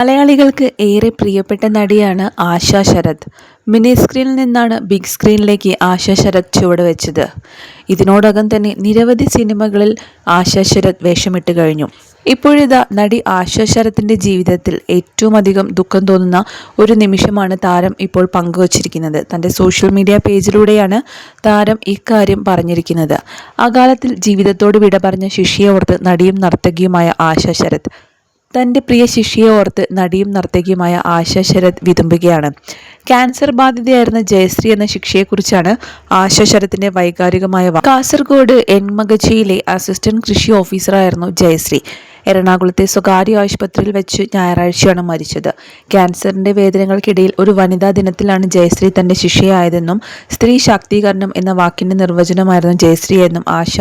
മലയാളികൾക്ക് ഏറെ പ്രിയപ്പെട്ട നടിയാണ് ആശ ശരത്. മിനി സ്ക്രീനിൽ നിന്നാണ് ബിഗ് സ്ക്രീനിലേക്ക് ആശ ശരത് ചുവടുവെച്ചത് ഇതിനോടകം തന്നെ നിരവധി സിനിമകളിൽ ആശ ശരത് വേഷമിട്ട് കഴിഞ്ഞു. ഇപ്പോഴിതാ നടി ആശ ശരത്തിന്റെ ജീവിതത്തിൽ ഏറ്റവും അധികം ദുഃഖം തോന്നുന്ന ഒരു നിമിഷമാണ് താരം ഇപ്പോൾ പങ്കുവച്ചിരിക്കുന്നത്. തന്റെ സോഷ്യൽ മീഡിയ പേജിലൂടെയാണ് താരം ഇക്കാര്യം പറഞ്ഞിരിക്കുന്നത്. അകാലത്തിൽ ജീവിതത്തോട് വിട പറഞ്ഞ ശിഷ്യയെ നടിയും നർത്തകിയുമായ ആശ ശരത്. തന്റെ പ്രിയ ശിഷ്യയെ ഓർത്ത് നടിയും നർത്തകിയുമായ ആശ ശരത് വിതുമ്പുകയാണ്. ക്യാൻസർ ബാധിതയായിരുന്ന ജയശ്രീ എന്ന ശിക്ഷയെക്കുറിച്ചാണ് ആശ ശരത്തിന്റെ വൈകാരികമായ കാസർഗോഡ് എൻമകച്ചിയിലെ അസിസ്റ്റന്റ് കൃഷി ഓഫീസറായിരുന്നു ജയശ്രീ. എറണാകുളത്തെ സ്വകാര്യ ആശുപത്രിയിൽ വെച്ച് ഞായറാഴ്ചയാണ് മരിച്ചത്. ക്യാൻസറിന്റെ വേദനകൾക്കിടയിൽ ഒരു വനിതാ ദിനത്തിലാണ് ജയശ്രീ തന്റെ ശിഷ്യയായതെന്നും സ്ത്രീ ശാക്തീകരണം എന്ന വാക്കിന്റെ നിർവചനമായിരുന്നു ജയശ്രീ എന്നും ആശ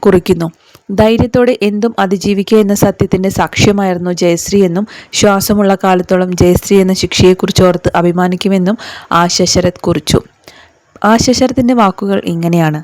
കുറിക്കുന്നു. ധൈര്യത്തോടെ എന്തും അതിജീവിക്കുക എന്ന സത്യത്തിന്റെ സാക്ഷ്യമായിരുന്നു ജയശ്രീ എന്നും ശ്വാസമുള്ള കാലത്തോളം ജയശ്രീ എന്ന ശിക്ഷയെക്കുറിച്ച് ഓർത്ത് അഭിമാനിക്കുമെന്നും ആശ ശരത് കുറിച്ചു. ആശ ശരത്തിന്റെ വാക്കുകൾ ഇങ്ങനെയാണ്.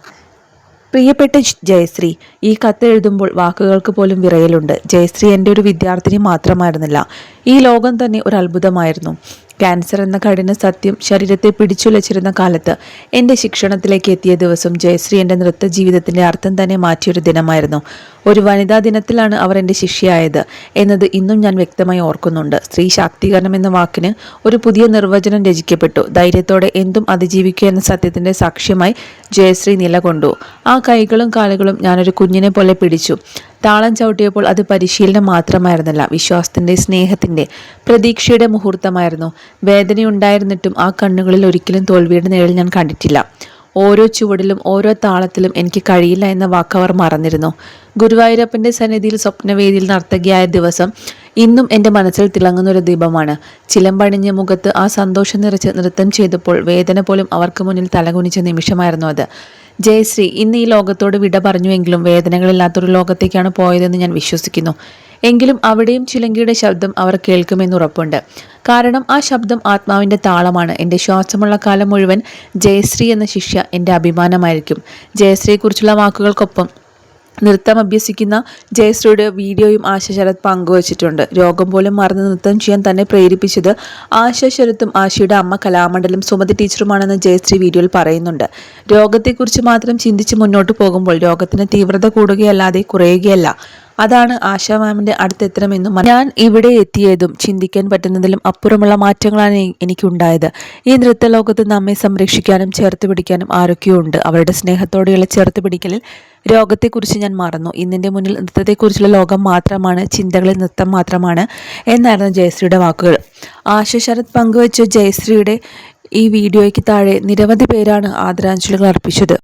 പ്രിയപ്പെട്ട ജയശ്രീ ഈ കത്ത് എഴുതുമ്പോൾ വാക്കുകൾക്ക് പോലും വിറയലുണ്ട്. ജയശ്രീ എന്റെ ഒരു വിദ്യാർത്ഥിനി മാത്രമായിരുന്നില്ല. ഈ ലോകം തന്നെ ഒരു അത്ഭുതമായിരുന്നു ക്യാൻസർ എന്ന കഠിന സത്യം ശരീരത്തെ പിടിച്ചുലച്ചിരുന്ന കാലത്ത് എന്റെ ശിക്ഷണത്തിലേക്ക് എത്തിയ ദിവസം ജയശ്രീ എന്റെ നൃത്ത ജീവിതത്തിന്റെ അർത്ഥം തന്നെ മാറ്റിയൊരു ദിനമായിരുന്നു. ഒരു വനിതാ ദിനത്തിലാണ് അവർ എന്റെ ശിഷ്യയായത് എന്നത് ഇന്നും ഞാൻ വ്യക്തമായി ഓർക്കുന്നുണ്ട്. സ്ത്രീ ശാക്തീകരണം എന്ന വാക്കിന് ഒരു പുതിയ നിർവചനം രചിക്കപ്പെട്ടു. ധൈര്യത്തോടെ എന്തും അതിജീവിക്കുക എന്ന സത്യത്തിന്റെ സാക്ഷ്യമായി ജയശ്രീ നിലകൊണ്ടു. ആ കൈകളും കാലുകളും ഞാനൊരു കുഞ്ഞിനെ പോലെ പിടിച്ചു. താളം ചവിട്ടിയപ്പോൾ അത് പരിശീലനം മാത്രമായിരുന്നില്ല വിശ്വാസത്തിന്റെ സ്നേഹത്തിന്റെ പ്രതീക്ഷയുടെ മുഹൂർത്തമായിരുന്നു. വേദനയുണ്ടായിരുന്നിട്ടും ആ കണ്ണുകളിൽ ഒരിക്കലും തോൽവിയുടെ നിഴൽ ഞാൻ കണ്ടിട്ടില്ല. ഓരോ ചുവടിലും ഓരോ താളത്തിലും എനിക്ക് കഴിയില്ല എന്ന വാക്കവർ മറന്നിരുന്നു. ഗുരുവായൂരപ്പന്റെ സന്നിധിയിൽ സ്വപ്നവേദിയിൽ നർത്തകിയായ ദിവസം ഇന്നും എന്റെ മനസ്സിൽ തിളങ്ങുന്നൊരു ദീപമാണ്. ചിലമ്പണിഞ്ഞ മുഖത്ത് ആ സന്തോഷം നിറച്ച് നൃത്തം ചെയ്തപ്പോൾ വേദന പോലും അവർക്ക് മുന്നിൽ തലകുനിച്ച നിമിഷമായിരുന്നു അത്. ജയശ്രീ ഇന്ന് ഈ ലോകത്തോട് വിട പറഞ്ഞുവെങ്കിലും വേദനകളില്ലാത്തൊരു ലോകത്തേക്കാണ് പോയതെന്ന് ഞാൻ വിശ്വസിക്കുന്നു. എങ്കിലും അവിടെയും ചിലങ്കിയുടെ ശബ്ദം അവർ കേൾക്കുമെന്ന് ഉറപ്പുണ്ട്. കാരണം ആ ശബ്ദം ആത്മാവിന്റെ താളമാണ്. എന്റെ ശ്വാസമുള്ള കാലം മുഴുവൻ ജയശ്രീ എന്ന ശിഷ്യ എന്റെ അഭിമാനമായിരിക്കും. ജയശ്രീയെക്കുറിച്ചുള്ള വാക്കുകൾക്കൊപ്പം നൃത്തം അഭ്യസിക്കുന്ന ജയശ്രീയുടെ വീഡിയോയും ആശ ശരത് പങ്കുവച്ചിട്ടുണ്ട്. രോഗം പോലും മറന്ന് നൃത്തം ചെയ്യാൻ തന്നെ പ്രേരിപ്പിച്ചത് ആശ ശരത്തും ആശയുടെ അമ്മ കലാമണ്ഡലം സുമതി ടീച്ചറുമാണെന്ന് ജയശ്രീ വീഡിയോയിൽ പറയുന്നുണ്ട്. രോഗത്തെക്കുറിച്ച് മാത്രം ചിന്തിച്ച് മുന്നോട്ട് പോകുമ്പോൾ രോഗത്തിന് തീവ്രത കൂടുകയല്ലാതെ കുറയുകയല്ല. അതാണ് ആശാ മാമിന്റെ അടുത്തെത്തണമെന്നും ഞാൻ ഇവിടെ എത്തിയതും ചിന്തിക്കാൻ പറ്റുന്നതിലും അപ്പുറമുള്ള മാറ്റങ്ങളാണ് എനിക്കുണ്ടായത്. ഈ നൃത്തലോകത്ത് നമ്മെ സംരക്ഷിക്കാനും ചേർത്ത് പിടിക്കാനും ആരൊക്കെയോ ഉണ്ട് അവരുടെ സ്നേഹത്തോടെയുള്ള ചേർത്ത് പിടിക്കലിൽ രോഗത്തെക്കുറിച്ച് ഞാൻ മറന്നു. ഇന്നിന്റെ മുന്നിൽ നൃത്തത്തെക്കുറിച്ചുള്ള ലോകം മാത്രമാണ് ചിന്തകളിൽ നൃത്തം മാത്രമാണ് എന്നായിരുന്നു ജയശ്രീയുടെ വാക്കുകൾ. ആശ ശരത് പങ്കുവച്ച ജയശ്രീയുടെ ഈ വീഡിയോയ്ക്ക് താഴെ നിരവധി പേരാണ് ആദരാഞ്ജലികൾ അർപ്പിച്ചത്.